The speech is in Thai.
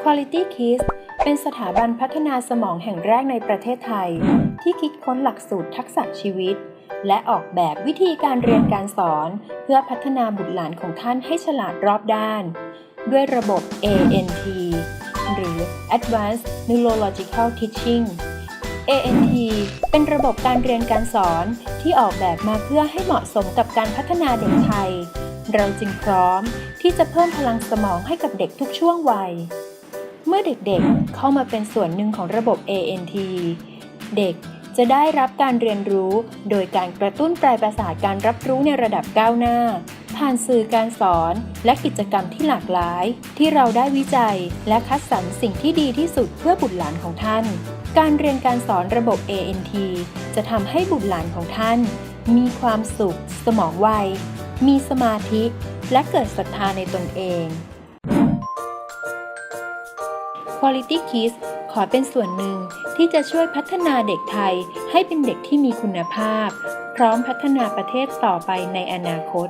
Quality Kids เป็นสถาบันพัฒนาสมองแห่งแรกในประเทศไทย ที่คิดค้นหลักสูตรทักษะชีวิต และออกแบบวิธีการเรียนการสอน เพื่อพัฒนาบุตรหลานของท่านให้ฉลาดรอบด้าน ด้วยระบบ ANT หรือ Advanced Neurological Teaching ANT เป็นระบบการเรียนการสอนที่ออกแบบมาเพื่อให้เหมาะสมกับการพัฒนาเด็กไทย เราจึงพร้อมที่จะเพิ่มพลังสมองให้กับเด็กทุกช่วงวัย มื่อเด็กๆ เข้ามาเป็นส่วนหนึ่งของระบบ ANT เด็กจะได้รับการเรียนรู้โดยการกระตุ้นปลายประสาทการรับรู้ในระดับก้าวหน้า ผ่านสื่อการสอนและกิจกรรมที่หลากหลาย ที่เราได้วิจัยและคัดสรรสิ่งที่ดีที่สุดเพื่อบุตรหลานของท่าน การเรียนการสอนระบบ ANT จะทำให้บุตรหลานของท่าน มีความสุข สมองไวมีสมาธิ และเกิดศรัทธาในตนเอง Quality Kids ขอเป็นส่วนหนึ่งที่จะช่วยพัฒนาเด็กไทยให้เป็นเด็กที่มีคุณภาพ พร้อมพัฒนาประเทศต่อไปในอนาคต